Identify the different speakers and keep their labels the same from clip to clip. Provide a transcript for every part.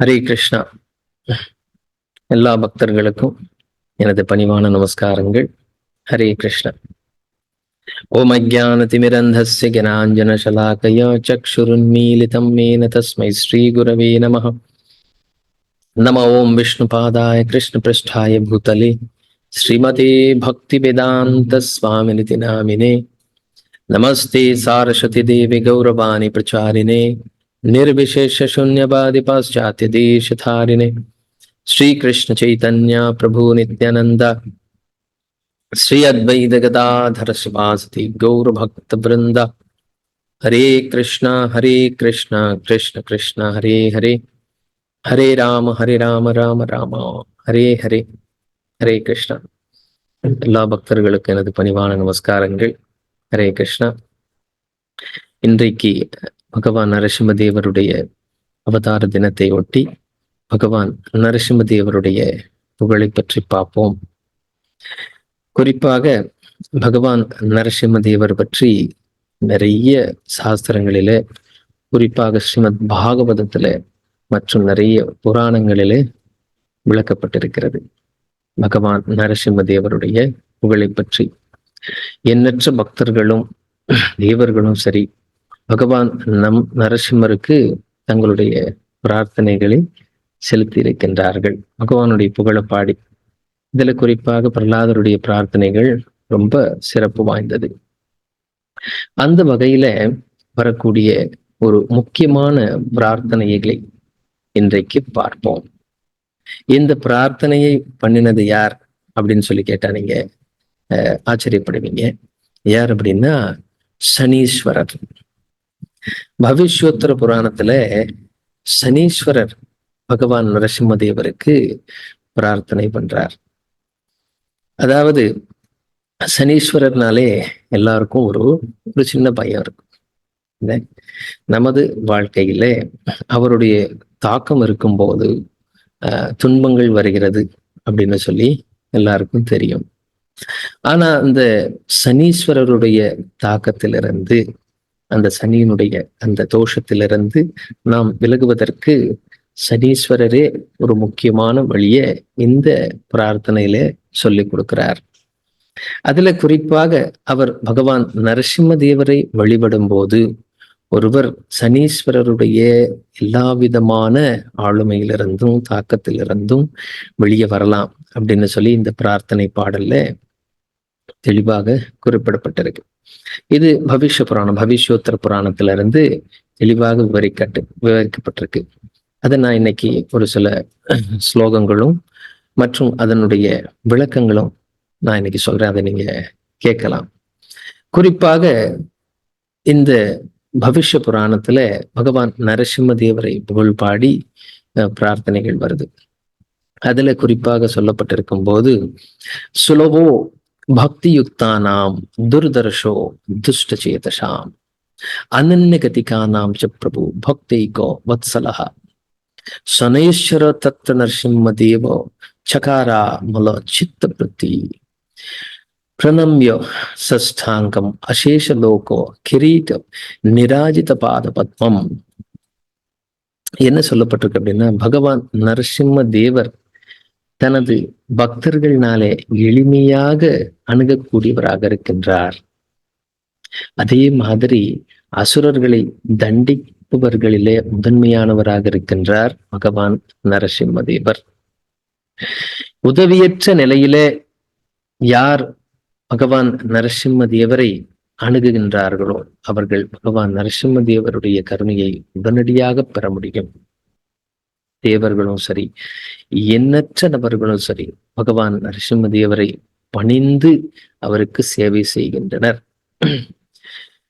Speaker 1: ஹரே கிருஷ்ணா எல்லா பக்தர்களுக்கும் எனது பணிவான நமஸ்காரங்கள் ஹரே கிருஷ்ணா ஓம் அஜானதிமிரந்தஸ்ய ஜனாஞ்சன சலாக்கயா சக்ஷுருன்மீலிதம் மேன தஸ்மை ஸ்ரீ குரவே நம நம ஓம் விஷ்ணு பாதாய கிருஷ்ண பிருஷ்டாய பூதலே ஸ்ரீமதே பக்தி வேதாந்த சுவாமிநிதி நாமினே நமஸ்தே சாரஸ்வதி தேவி கௌரவாணி பிரச்சாரினே निर्विशेषशून्यवादि पाश्चात्यदेशधारिणे श्रीकृष्णचैतन्य प्रभु नित्यानन्द श्री अद्वैत गदाधर शिवासति गौरभक्तवृन्द हरे कृष्ण हरे कृष्ण कृष्ण कृष्ण हरे हरे ஹரே ராம ஹரே ராம ராம ராம ஹரே ஹரே ஹரே கிருஷ்ணா எல்லா பக்தர்களுக்கும் எனது பணிவான நமஸ்காரங்கள் ஹரே கிருஷ்ணா இன்றைக்கு பகவான் நரசிம்மதேவருடைய அவதார தினத்தை ஒட்டி பகவான் நரசிம்மதேவருடைய புகழை பற்றி பார்ப்போம். குறிப்பாக பகவான் நரசிம்மதேவர் பற்றி நிறைய சாஸ்திரங்களில குறிப்பாக ஸ்ரீமத் பாகவதத்துல மற்றும் நிறைய புராணங்களிலே விளக்கப்பட்டிருக்கிறது. பகவான் நரசிம்மதேவருடைய புகழை பற்றி. எண்ணற்ற பக்தர்களும் தேவர்களும் சரி பகவான் நம் நரசிம்மருக்கு தங்களுடைய பிரார்த்தனைகளை செலுத்தி இருக்கின்றார்கள் பகவானுடைய புகழ பாடி இதுல குறிப்பாக பிரகலாதருடைய பிரார்த்தனைகள் ரொம்ப சிறப்பு வாய்ந்தது. அந்த வகையில வரக்கூடிய ஒரு முக்கியமான பிரார்த்தனைகளை இன்றைக்கு பார்ப்போம். இந்த பிரார்த்தனையை பண்ணினது யார் அப்படின்னு சொல்லி கேட்டா நீங்க ஆச்சரியப்படுவீங்க. யார் அப்படின்னா சனீஸ்வரர். பவிஷ்யோத்தர புராணத்துல சனீஸ்வரர் பகவான் நரசிம்மதேவருக்கு பிரார்த்தனை பண்றார். அதாவது சனீஸ்வரர்னாலே எல்லாருக்கும் ஒரு ஒரு சின்ன பயம் இருக்கும். நமது வாழ்க்கையில அவருடைய தாக்கம் இருக்கும்போது துன்பங்கள் வருகிறது அப்படின்னு சொல்லி எல்லாருக்கும் தெரியும். ஆனா அந்த சனீஸ்வரருடைய தாக்கத்திலிருந்து அந்த சனியினுடைய அந்த தோஷத்திலிருந்து நாம் விலகுவதற்கு சனீஸ்வரரே ஒரு முக்கியமான வழிய இந்த பிரார்த்தனையில சொல்லி கொடுக்கிறார். அதுல குறிப்பாக அவர் பகவான் நரசிம்ம தேவரை வழிபடும் போது ஒருவர் சனீஸ்வரருடைய எல்லா விதமான ஆளுமையிலிருந்தும் தாக்கத்திலிருந்தும் வெளியே வரலாம் அப்படின்னு சொல்லி இந்த பிரார்த்தனை பாடல்ல தெளிவாக குறிப்பிடப்பட்டிருக்கு. இது பவிஷ்ய புராணம் பவிஷ்யோத்தர புராணத்துல இருந்து தெளிவாக விவரிக்கட்டு விவரிக்கப்பட்டிருக்கு. அதை நான் இன்னைக்கு ஒரு சில ஸ்லோகங்களும் மற்றும் அதனுடைய விளக்கங்களும் நான் இன்னைக்கு சொல்றேன். அதை நீங்க கேட்கலாம். குறிப்பாக இந்த பவிஷ்ய புராணத்துல பகவான் நரசிம்ம தேவரை புகழ் பாடி பிரார்த்தனைகள் வருது. அதுல குறிப்பாக சொல்லப்பட்டிருக்கும் போது சுலபோ பக்தியுக்தானாம் துர்தர்ஷோ துஷ்ட அனன்யகதிகானாம் ச பிரபு பக்தைகோ வத்சலஹ சனேஸ்வர தத்த நரசிம்ம தேவோ சகாரா மல சித்த பிரதி பிரணம்ய சஷ்டாங்கம் அசேஷலோகோ கிரீட்டம் நிராஜித பாத பத்மம் என்ன சொல்லப்பட்டிருக்கு அப்படின்னா பகவான் நரசிம்ம தேவர் தனது பக்தர்கள்னாலே எளிமையாக அணுகக்கூடியவராக இருக்கின்றார். அதே மாதிரி அசுரர்களை தண்டிப்பவர்களிலே முதன்மையானவராக இருக்கின்றார் பகவான் நரசிம்மதேவர். உதவியற்ற நிலையிலே யார் பகவான் நரசிம்மதேவரை அணுகுகின்றார்களோ அவர்கள் பகவான் நரசிம்மதேவருடைய கருணையை உடனடியாக பெற முடியும். தேவர்களும் சரி எண்ணற்ற நபர்களும் சரி பகவான் நரசிம்ம தேவரை பணிந்து அவருக்கு சேவை செய்கின்றனர்.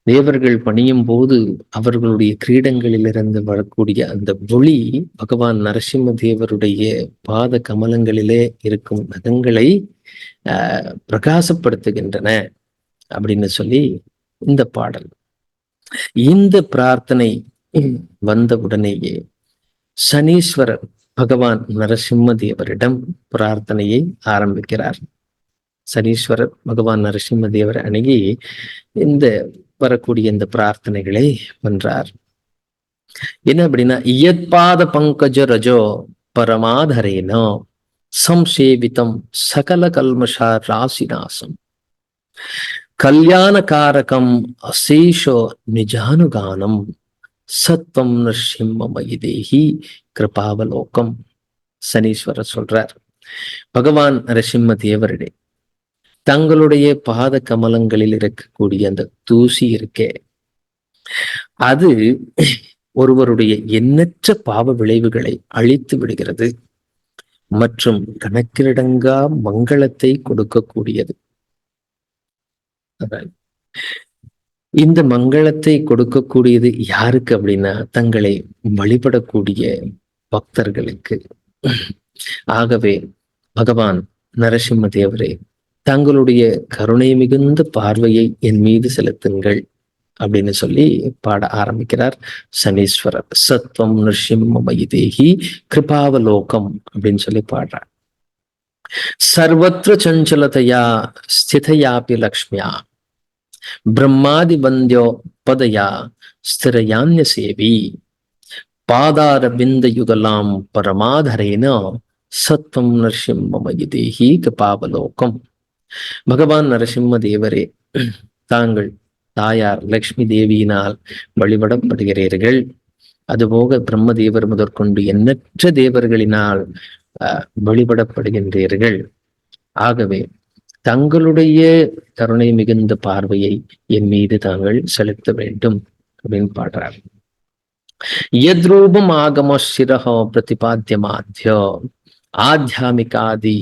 Speaker 1: தேவர்கள் பணியும் போது அவர்களுடைய கிரீடங்களிலிருந்து வரக்கூடிய அந்த ஒளி பகவான் நரசிம்ம தேவருடைய பாத கமலங்களிலே இருக்கும் நகங்களை ஆஹ் பிரகாசப்படுத்துகின்றன அப்படின்னு சொல்லி இந்த பாடல். இந்த பிரார்த்தனை வந்த உடனேயே சனீஸ்வரர் பகவான் நரசிம்மதேவரிடம் பிரார்த்தனையை ஆரம்பிக்கிறார். சனீஸ்வரர் பகவான் நரசிம்மதேவர் அணுகி இந்த வரக்கூடிய இந்த பிரார்த்தனைகளை பண்றார். என்ன அப்படின்னா இயற்பாத பங்கஜ ரஜோ பரமாதரேனோ சம்சேவிதம் சகல கல்மஷா ராசிநாசம். கல்யாணகாரகம் அசேஷோ நிஜானுகானம். சத்வம் நரசிம்மமயி தேகி கிருபாவலோகம். சனீஸ்வரர் சொல்றார் பகவான் நரசிம்ம தேவரிடே தங்களுடைய பாத கமலங்களில் இருக்கக்கூடிய அந்த தூசி இருக்கே அது ஒருவருடைய எண்ணற்ற பாவ விளைவுகளை அழித்து விடுகிறது மற்றும் கணக்கிலடங்கா மங்களத்தை கொடுக்கக்கூடியது. இந்த மங்களத்தை கொடுக்கக்கூடியது யாருக்கு அப்படின்னா தங்களை வழிபடக்கூடிய பக்தர்களுக்கு. ஆகவே பகவான் நரசிம்ம தேவரே தங்களுடைய கருணை மிகுந்த பார்வையை என் மீது செலுத்துங்கள் அப்படின்னு சொல்லி பாட ஆரம்பிக்கிறார். சனீஸ்வரர் சத்வம் நிருஷிம்மமயி தேகி கிருபாவலோகம் அப்படின்னு சொல்லி பாடுறார். சர்வத்திர சஞ்சலதையா ஸ்திதையாபி லக்ஷ்மியா பிரம்மாதி வந்தியோ பதயா ஸ்திரயான்ய சேவி. பாதார பிந்த யுகலாம் பரமாதரேன சத்வம் நரசிம்மமயி தேகி கபாவலோகம் பகவான் நரசிம்ம தேவரே தாங்கள் தாயார் லக்ஷ்மி தேவியினால் வழிபடப்படுகிறீர்கள். அதுபோக பிரம்மதேவர் முதற்கொண்டு எண்ணற்ற தேவர்களினால் வழிபடப்படுகின்றீர்கள். ஆகவே தங்களுடைய கருணை மிகுந்த பார்வையை என் மீது தாங்கள் செலுத்த வேண்டும் அப்படின்னு பாடுறார். யத்ரூபம் ஆகம சிரஹோ பிரதிபாத்தியமாத்திய ஆத்தியாமிகாதி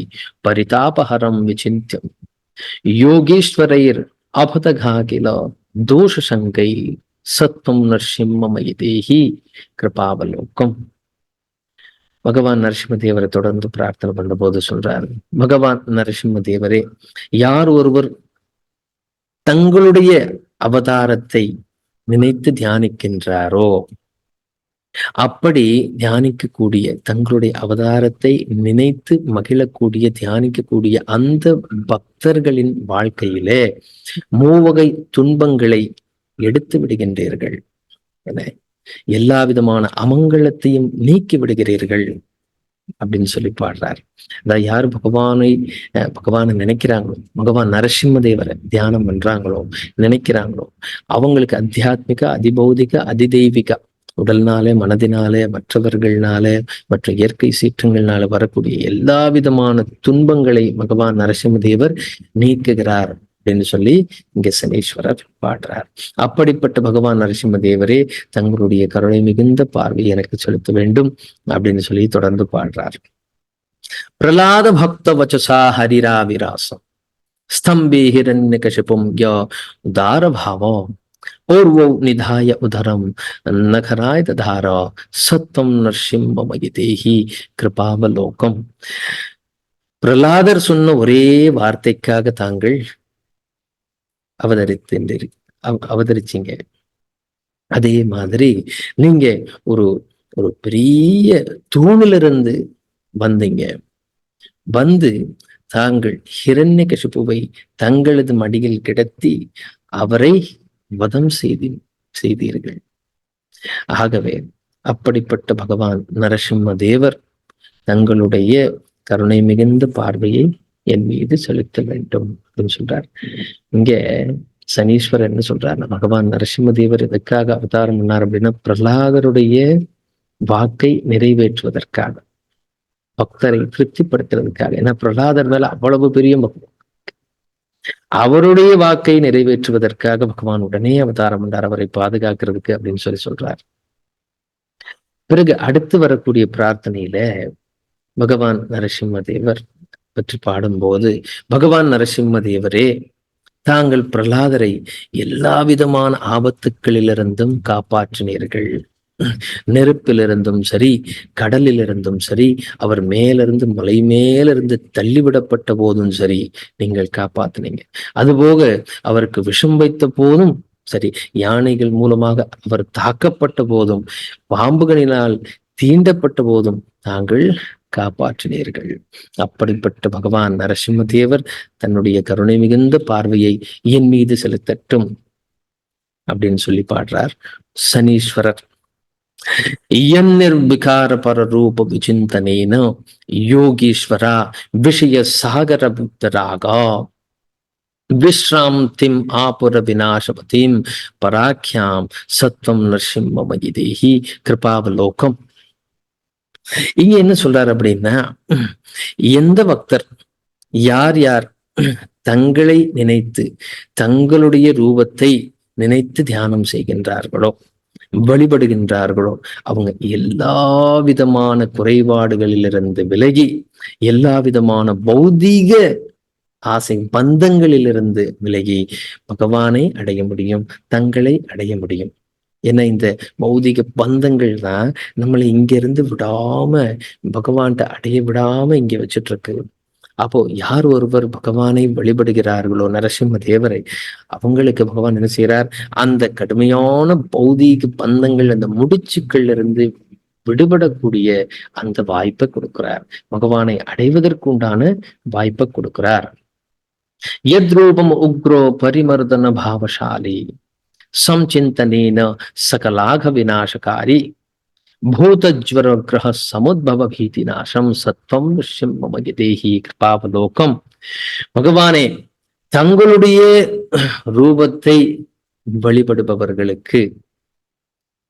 Speaker 1: பரிதாபஹரம் விசிந்தியம் யோகீஸ்வரைர் அபதகா கில தோஷ சங்கை சத்வம் நரசிம்மமயி தேகி கிருபாவலோக்கம் பகவான் நரசிம்ம தேவரை தொடர்ந்து பிரார்த்தனை பண்ண போது சொல்றார் பகவான் நரசிம்ம தேவரே யார் ஒருவர் தங்களுடைய அவதாரத்தை நினைத்து தியானிக்கின்றாரோ அப்படி தியானிக்கக்கூடிய தங்களுடைய அவதாரத்தை நினைத்து மகிழக்கூடிய தியானிக்கக்கூடிய அந்த பக்தர்களின் வாழ்க்கையிலே மூவகை துன்பங்களை எடுத்து விடுகின்றீர்கள் என எல்லா விதமான அமங்கலத்தையும் நீக்கி விடுகிறீர்கள் அப்படின்னு சொல்லி பாடுறார். அதாவது யார் பகவானை பகவானை நினைக்கிறாங்களோ பகவான் நரசிம்ம தேவரை தியானம் பண்றாங்களோ நினைக்கிறாங்களோ அவங்களுக்கு அத்தியாத்மிக அதிபௌதிக அதிதெய்வீக உடல்னாலே மனதினாலே மற்றவர்கள்னாலே மற்ற இயற்கை சீற்றங்கள்னால வரக்கூடிய எல்லா விதமான துன்பங்களை பகவான் நரசிம்மதேவர் நீக்குகிறார். அப்படின்னு சொல்லி இங்கே சனீஸ்வரர் பாடுறார். அப்படிப்பட்ட பகவான் நரசிம்ம தேவரே தங்களுடைய கருணை மிகுந்த பார்வை எனக்கு செலுத்த வேண்டும் அப்படின்னு சொல்லி தொடர்ந்து பாடுறார். பிரலாத பக்த வச்சசா ஹரிரா விராசம். ஸ்தம்பே ஹிரண்ய கஷிபும் ய உதாரபாவம். ஓர்வோ நிதாய உதரம். நகராய ததார. சத்தம் நரசிம்மமயி தேகி கிருபாவலோகம். பிரலாதர் சொன்ன ஒரே வார்த்தைக்காக தாங்கள் அவதரித்து அவதரிச்சீங்க. அதே மாதிரி நீங்க ஒரு ஒரு பெரிய தூணிலிருந்து வந்தீங்க. வந்து தாங்கள் ஹிரண்ய கசிப்புவை தங்களது மடியில் கிடத்தி அவரை வதம் செய்தி செய்தீர்கள். ஆகவே அப்படிப்பட்ட பகவான் நரசிம்ம தேவர் தங்களுடைய கருணை மிகுந்த பார்வையை என் மீது செலுத்த வேண்டும் அப்படின்னு சொல்றார். இங்க சனீஸ்வரர் என்ன சொல்றார்? பகவான் நரசிம்மதேவர் எதுக்காக அவதாரம் பண்ணார் அப்படின்னா பிரகலாதருடைய வாக்கை நிறைவேற்றுவதற்காக பக்தரை திருப்திப்படுத்துறதுக்காக. ஏன்னா பிரகலாதர் மேல அவ்வளவு பெரிய பக்தர் அவருடைய வாக்கை நிறைவேற்றுவதற்காக பகவான் உடனே அவதாரம் பண்ணார். அவரை பாதுகாக்கிறதுக்கு அப்படின்னு சொல்லி சொல்றார். பிறகு அடுத்து வரக்கூடிய பிரார்த்தனையில பகவான் நரசிம்மதேவர் பற்றி பாடும்போது பகவான் நரசிம்ம தேவரே தாங்கள் பிரகலாதரை எல்லா விதமான ஆபத்துக்களிலிருந்தும் காப்பாற்றினீர்கள். நெருப்பிலிருந்தும் சரி கடலிலிருந்தும் சரி அவர் மேலிருந்து மலை மேலிருந்து தள்ளிவிடப்பட்ட போதும் சரி நீங்கள் காப்பாத்தினீங்க. அதுபோக அவருக்கு விஷம் வைத்த போதும் சரி யானைகள் மூலமாக அவர் தாக்கப்பட்ட போதும் பாம்புகளினால் தீண்டப்பட்ட போதும் தாங்கள் காப்பாற்றினீர்கள். அப்படிப்பட்ட பகவான் நரசிம்மதேவர் தன்னுடைய கருணை மிகுந்த பார்வையை என் மீது செலுத்தட்டும் அப்படின்னு சொல்லி பாடுறார் சனீஸ்வரர். யன்னிர்விகார பர ரூப விசிந்தனேன யோகீஸ்வரா விஷய சாகர புத்தராகா. விஸ்ராந்திம் ஆபுர விநாசபதிம். பராக்கியாம் சத்வம் நரசிம்மமயி தேகி கிருபாவலோகம். இங்க என்ன சொல்றாரு அப்படின்னா எந்த பக்தர் யார் யார் தங்களை நினைத்து தங்களுடைய ரூபத்தை நினைத்து தியானம் செய்கின்றார்களோ வழிபடுகின்றார்களோ அவங்க எல்லா விதமான குறைபாடுகளிலிருந்து விலகி எல்லா விதமான பௌதீக ஆசை பந்தங்களிலிருந்து விலகி பகவானை அடைய முடியும் தங்களை அடைய முடியும். ஏன்னா இந்த பௌதிக பந்தங்கள் தான் நம்மளை இங்கிருந்து விடாம பகவான்கிட்ட அடைய விடாம இங்க வச்சுட்டு இருக்கு அப்போ யார் ஒருவர் பகவானை வழிபடுகிறார்களோ நரசிம்ம தேவரை அவங்களுக்கு பகவான் என்ன செய்யறார் அந்த கடுமையான பௌதீக பந்தங்கள் அந்த முடிச்சுக்கள்ல இருந்து விடுபடக்கூடிய அந்த வாய்ப்பை கொடுக்கிறார். பகவானை அடைவதற்குண்டான வாய்ப்பை கொடுக்கிறார். எத்ரூபம் உக்ரோ பரிமர்தன பாவசாலி. సంచింతనేన సకలాఘ వినాశకారి భూతజ్వరగ్రహ సముద్భవ భీతి నాశం சத்வம் நிஷ்யம் மம கிதேஹி கிருபாவலோகம் பகவானே தங்களுடைய ரூபத்தை வழிபடுபவர்களுக்கு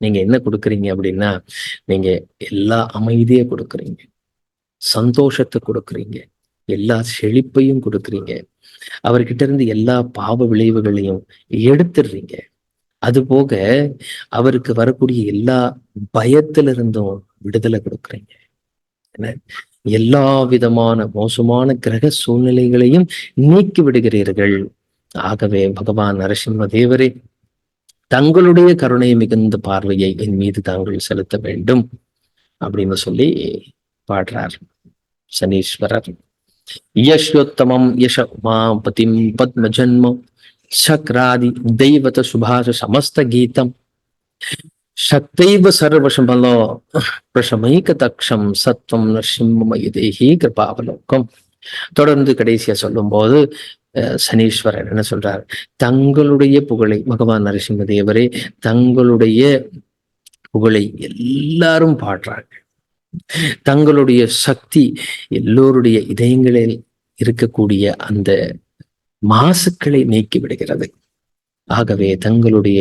Speaker 1: நீங்க என்ன கொடுக்குறீங்க அப்படின்னா நீங்க எல்லா அமைதியை கொடுக்குறீங்க சந்தோஷத்தை கொடுக்குறீங்க எல்லா செழிப்பையும் கொடுக்குறீங்க அவர்கிட்ட இருந்து எல்லா பாவ விளைவுகளையும் எடுத்துடுறீங்க. அது போக அவருக்கு வரக்கூடிய எல்லா பயத்திலிருந்தும் விடுதலை கொடுக்குறீங்க. என்ன? எல்லா விதமான மோசமான கிரக சூழ்நிலைகளையும் நீக்கி விடுகிறீர்கள். ஆகவே பகவான் நரசிம்ம தேவரே தங்களுடைய கருணை மிகுந்த பார்வையை என் மீது தாங்கள் செலுத்த வேண்டும் அப்படின்னு சொல்லி பாடுறார் சனீஸ்வரர். யஷ்யோத்தமம் யஷ உமாபதிம் பத்ம ஜென்மம் சக்ராதி தெய்வத சுபாஷ சமஸ்த கீதம். சக்தைவ சர்வசமலோ பிரசமைக தக்ஷம் சத்வம் நரசிம்மமய தேகி கிருபாவலோக்கம் தொடர்ந்து கடைசியா சொல்லும் போது சனீஸ்வரர் என்ன சொல்றார்? தங்களுடைய புகழை பகவான் நரசிம்ம தேவரே தங்களுடைய புகழை எல்லாரும் பாடுறாங்க தங்களுடைய சக்தி எல்லோருடைய இதயங்களில் இருக்கக்கூடிய அந்த மாசுக்களை நீக்கி விடுகிறது. ஆகவே தங்களுடைய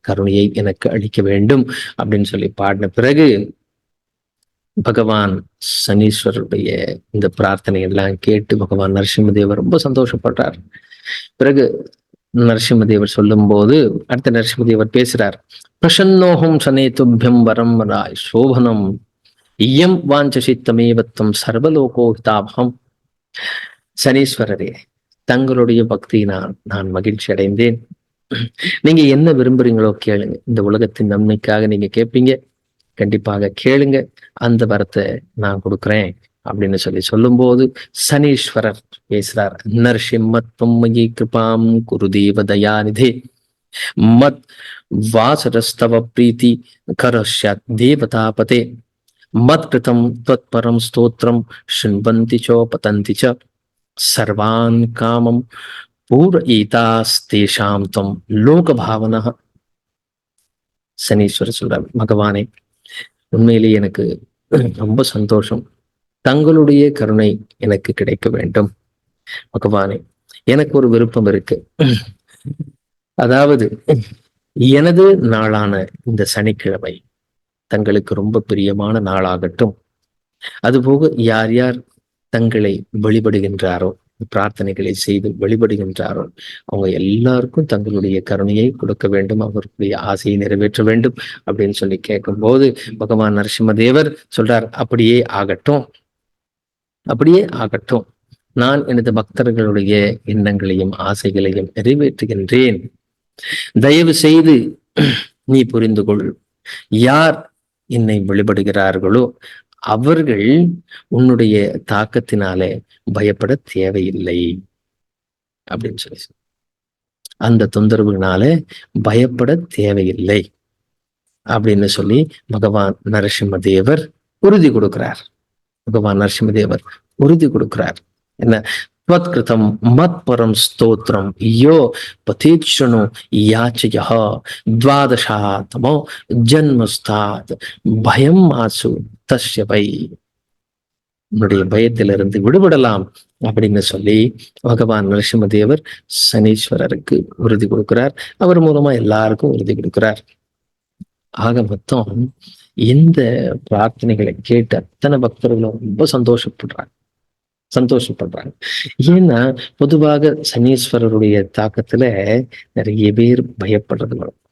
Speaker 1: கருணையை எனக்கு அளிக்க வேண்டும் அப்படின்னு சொல்லி பாடின பிறகு பகவான் சனீஸ்வரருடைய இந்த பிரார்த்தனை எல்லாம் கேட்டு பகவான் நரசிம்மதேவர் ரொம்ப சந்தோஷப்படுறார். பிறகு நரசிம்மதேவர் சொல்லும் போது அடுத்த நரசிம்மதேவர் பேசுறார் பிரசன்னோகம் சனேதுபியம் வரம் ராய் சோபனம் இயம் வாஞ்சசித்தமேவத்தம் சர்வலோகோகிதாபம் சனீஸ்வரரே தங்களுடைய பக்தியினால் நான் மகிழ்ச்சி அடைந்தேன் நீங்க என்ன விரும்புறீங்களோ கேளுங்க. இந்த உலகத்தின் நன்மைக்காக நீங்க கேட்பீங்க கண்டிப்பாக கேளுங்க. அந்த வரத்தை நான் கொடுக்குறேன் அப்படின்னு சொல்லி சொல்லும் போது சனீஸ்வரர் பேசுறார். நரசிம்மத்வம்மயி கிருபாம் குருதேவ தயாநிதே. மத் வாசரஸ்தவ பிரீத்தி கரஷ்யாத் தேவதாபதே. மத் கிருதம் துவத்பரம் ஸ்தோத்திரம் சுண்வந்தி சோ. பதந்தி सर्वान् कामं பூரயிதாஸ்தேஷாம் துவம் லோக பாவனா சனீஸ்வரர் சொல்றார் பகவானே உண்மையிலேயே எனக்கு ரொம்ப சந்தோஷம் தங்களுடைய கருணை எனக்கு கிடைக்க வேண்டும் பகவானே எனக்கு ஒரு விருப்பம் இருக்கு அதாவது எனது நாளான இந்த சனிக்கிழமை தங்களுக்கு ரொம்ப பிரியமான நாளாகட்டும் அதுபோக யார் யார் தங்களை வழிபடுகின்றாரோ பிரார்த்தனைகளை செய்து வழிபடுகின்றாரோ அவங்க எல்லாருக்கும் தங்களுடைய கருணையை கொடுக்க வேண்டும் அவர்களுடைய ஆசையை நிறைவேற்ற வேண்டும் அப்படின்னு சொல்லி கேட்கும்போது பகவான் நரசிம்மதேவர் சொல்றார் அப்படியே ஆகட்டும் அப்படியே ஆகட்டும். நான் எனது பக்தர்களுடைய எண்ணங்களையும் ஆசைகளையும் நிறைவேற்றுகின்றேன். தயவு செய்து நீ புரிந்து கொள். யார் என்னை வழிபடுகிறார்களோ அவர்கள் உன்னுடைய தாக்கத்தினாலே பயப்பட தேவையில்லை அப்படின்னு சொல்லி அந்த தொந்தரவுனால பயப்பட தேவையில்லை அப்படின்னு சொல்லி பகவான் நரசிம்ம தேவர் உறுதி கொடுக்கிறார். பகவான் நரசிம்ம தேவர் உறுதி கொடுக்கிறார். என்ன? त्वत्कृतं मत्परं स्तोत्रं यो पथेक्षणो याचयः द्वादशातमो ஜன்மஸ்தாத் பயம் ஆசு தஸ்ய வை உன்னுடைய பயத்திலிருந்து விடுபடலாம் அப்படின்னு சொல்லி பகவான் நரசிம்மதேவர் சனீஸ்வரருக்கு உறுதி கொடுக்கிறார் அவர் மூலமா எல்லாருக்கும் உறுதி கொடுக்கிறார் ஆக மொத்தம் இந்த பிரார்த்தனைகளை கேட்டு அத்தனை பக்தர்களும் ரொம்ப சந்தோஷப்படுறாங்க சந்தோஷப்படுறாங்க. ஏன்னா பொதுவாக சனீஸ்வரருடைய தாக்கத்துல நிறைய பேர் பயப்படுறது வழக்கம்.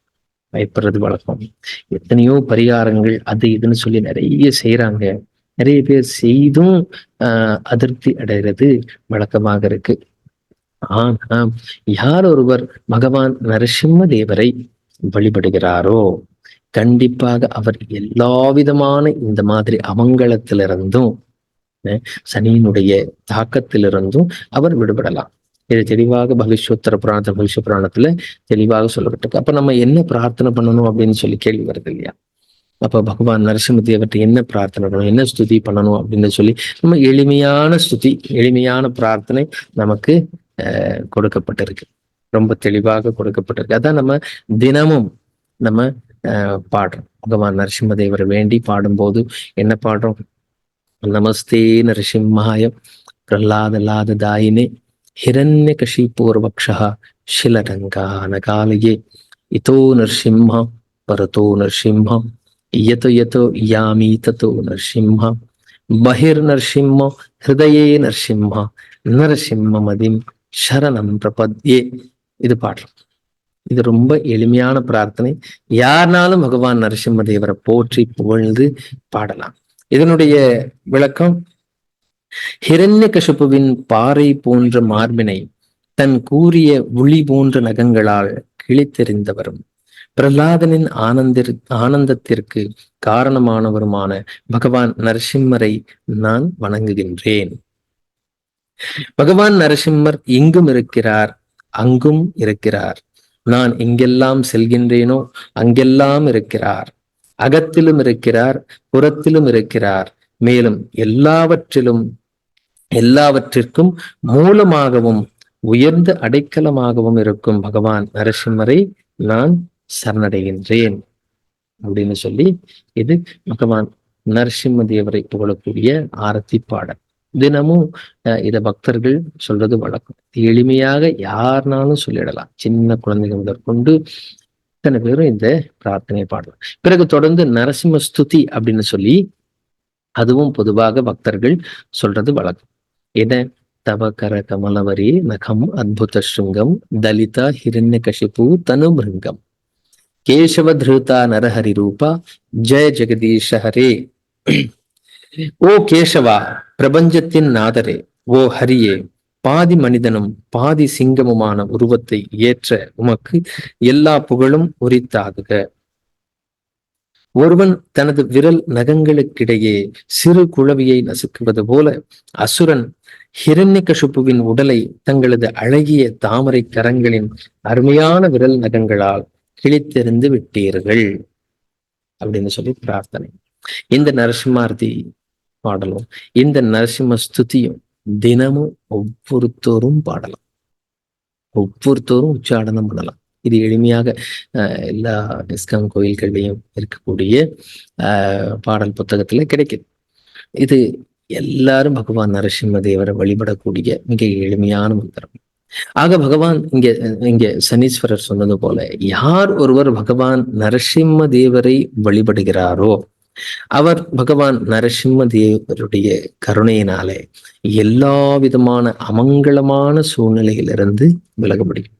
Speaker 1: பயப்படுறது வழக்கம். எத்தனையோ பரிகாரங்கள் அது இதுன்னு சொல்லி நிறைய செய்யறாங்க நிறைய பேர் செய்தும் ஆஹ் அதிருப்தி அடைகிறது வழக்கமாக இருக்கு. ஆனா யார் ஒருவர் பகவான் நரசிம்ம தேவரை வழிபடுகிறாரோ கண்டிப்பாக அவர் எல்லா விதமான இந்த மாதிரி அமங்கலத்திலிருந்தும் சனியினுடைய தாக்கத்திலிருந்தும் அவர் விடுபடலாம். இது தெளிவாக பவிஷ்யோத்தர புராணத்துல பவிஷ்ய புராணத்துல தெளிவாக சொல்லப்பட்டிருக்கு. அப்ப நம்ம என்ன பிரார்த்தனை பண்ணணும் அப்படின்னு சொல்லி கேள்வி வருது இல்லையா? அப்ப பகவான் நரசிம்ம தேவர்கிட்ட என்ன பிரார்த்தனை பண்ணணும் என்ன ஸ்துதி பண்ணணும் அப்படின்னு சொல்லி நம்ம எளிமையான ஸ்துதி எளிமையான பிரார்த்தனை நமக்கு அஹ் கொடுக்கப்பட்டிருக்கு. ரொம்ப தெளிவாக கொடுக்கப்பட்டிருக்கு. அதான் நம்ம தினமும் நம்ம அஹ் பாடுறோம். பகவான் நரசிம்ம தேவரை வேண்டி பாடும்போது என்ன பாடுறோம்? நமஸ்தே நரசிம்மாய பிரஹ்லாத தாயினே ஹிரண்ய கஷிபூர்வக்ஷா शिलरङ्गानकालये इतो नरसिंह परतो नरसिंह यत यतो यामि ततो नरसिंह बहिर्नरसिंह ஹிருதயே நரசிம்ம நரசிம்ம மதிம் சரணம் பிரபத்யே இது பாடுறோம் இது ரொம்ப எளிமையான பிரார்த்தனை யாருனாலும் பகவான் நரசிம்ம தேவரை போற்றி புகழ்ந்து பாடலாம் இதனுடைய விளக்கம் ஹிரண்ய கசுப்புவின் பாறை போன்ற மார்பினை தன் கூறிய உளி போன்ற நகங்களால் கிழித்தெறிந்தவரும் பிரகலாதனின் ஆனந்திரு ஆனந்தத்திற்கு காரணமானவருமான பகவான் நரசிம்மரை நான் வணங்குகின்றேன். பகவான் நரசிம்மர் இங்கும் இருக்கிறார் அங்கும் இருக்கிறார். நான் எங்கெல்லாம் செல்கின்றேனோ அங்கெல்லாம் இருக்கிறார். அகத்திலும் இருக்கிறார் புறத்திலும் இருக்கிறார். மேலும் எல்லாவற்றிலும் எல்லாவற்றிற்கும் மூலமாகவும் உயர்ந்த அடைக்கலமாகவும் இருக்கும் பகவான் நரசிம்மரை நான் சரணடைகின்றேன். அப்படின்னு சொல்லி இது பகவான் நரசிம்ம தேவரை புகழக்கூடிய ஆரத்தி பாடல். தினமும் இதை பக்தர்கள் சொல்றது வழக்கம். எளிமையாக யாருனாலும் சொல்லிடலாம். சின்ன குழந்தைகள் முதற்கொண்டு அத்தனை பேரும் இந்த பிரார்த்தனை பாடலாம். பிறகு தொடர்ந்து நரசிம்ம ஸ்துதி அப்படின்னு சொல்லி அதுவும் பொதுவாக பக்தர்கள் சொல்றது வழக்கம். என்ன தவ கர கமலவரி நகம் அத்புத சுங்கம் தலிதா ஹிரண்ய கஷிபு தனு மிருங்கம். கேசவ திருதா நரஹரி ரூபா ஜெய ஜெகதீஷ ஹரே. ஓ கேசவா பிரபஞ்சத்தின் நாதரே ஓ ஹரியே பாதி மனிதனும் பாதி சிங்கமுமான உருவத்தை ஏற்ற உமக்கு எல்லா புகழும் உரித்தாகுக. ஒருவன் தனது விரல் நகங்களுக்கிடையே சிறு குழவியை நசுக்குவது போல அசுரன் ஹிரண்யகசுப்புவின் உடலை தங்களது அழகிய தாமரை கரங்களின் அருமையான விரல் நகங்களால் கிழித்தெறிந்து விட்டீர்கள் அப்படின்னு சொல்லி பிரார்த்தனை. இந்த நரசிம்மார்த்தி பாடலும் இந்த நரசிம்ம ஸ்துதியும் தினமும் ஒவ்வொருத்தோரும் பாடலாம். ஒவ்வொருத்தோரும் உச்சாடனம் பண்ணலாம். இது எளிமையாக எல்லா இஸ்கான் கோயில்கள்லையும் இருக்கக்கூடிய பாடல் புத்தகத்துல கிடைக்குது. இது எல்லாரும் பகவான் நரசிம்ம தேவரை வழிபடக்கூடிய மிக எளிமையான மந்திரம். ஆக பகவான் இங்க இங்க சனீஸ்வரர் சொன்னது போல யார் ஒருவர் பகவான் நரசிம்ம தேவரை வழிபடுகிறாரோ அவர் பகவான் நரசிம்ம தேவருடைய கருணையினாலே எல்லா விதமான அமங்கலமான சூழ்நிலையிலிருந்து விலக முடியும்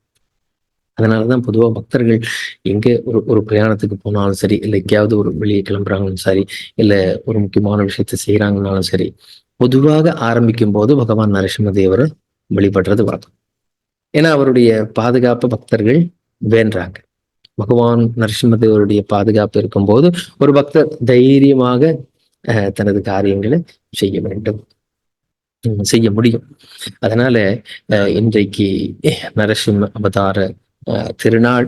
Speaker 1: அதனாலதான் பொதுவா பக்தர்கள் எங்க ஒரு ஒரு பிரயாணத்துக்கு போனாலும் சரி இல்லை எங்கேயாவது ஒரு வெளியே கிளம்புறாங்களும் சரி இல்ல ஒரு முக்கியமான விஷயத்த செய்யறாங்கனாலும் சரி பொதுவாக ஆரம்பிக்கும் போது பகவான் நரசிம்ம தேவரை வழிபடுறது வழக்கம். ஏன்னா அவருடைய பாதுகாப்பு பக்தர்கள் வேண்டாங்க. பகவான் நரசிம்மதேவருடைய பாதுகாப்பு இருக்கும்போது ஒரு பக்தர் தைரியமாக தனது காரியங்களை செய்ய வேண்டும். செய்ய முடியும். அதனால இன்றைக்கு நரசிம்ம அவதார திருநாள்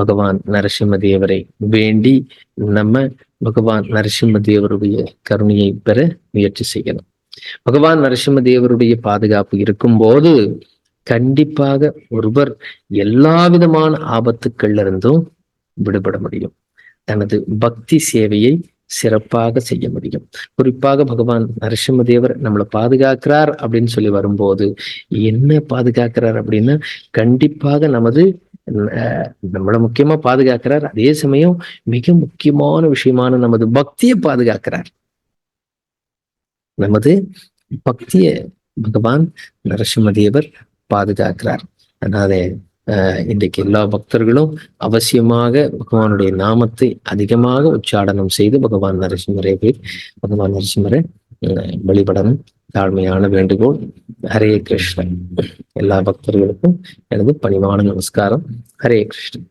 Speaker 1: பகவான் நரசிம்ம தேவரை வேண்டி நம்ம பகவான் நரசிம்ம தேவருடைய கருணையை பெற முயற்சி செய்யணும். பகவான் நரசிம்ம தேவருடைய பாதுகாப்பு இருக்கும்போது கண்டிப்பாக ஒருவர் எல்லா விதமான ஆபத்துக்கள்ல இருந்தும் விடுபட முடியும். தனது பக்தி சேவையை சிறப்பாக செய்ய முடியும். குறிப்பாக பகவான் நரசிம்ம தேவர் நம்மளை பாதுகாக்கிறார் அப்படின்னு சொல்லி வரும்போது என்ன பாதுகாக்கிறார் அப்படின்னா கண்டிப்பாக நமது அஹ், நம்மளை முக்கியமா பாதுகாக்கிறார். அதே சமயம் மிக முக்கியமான விஷயமான நமது பக்தியை பாதுகாக்கிறார். நமது பக்திய பகவான் நரசிம்மதேவர் பாதுகாக்கிறார். அதனால இன்றைக்கு எல்லா பக்தர்களும் அவசியமாக பகவானுடைய நாமத்தை அதிகமாக உச்சாடனம் செய்து பகவான் நரசிம்மரை போய் பகவான் நரசிம்மரை வழிபடணும். தாழ்மையான வேண்டுகோள் ஹரே கிருஷ்ணன். எல்லா பக்தர்களுக்கும் எனது பணிவான நமஸ்காரம். ஹரே கிருஷ்ணன்.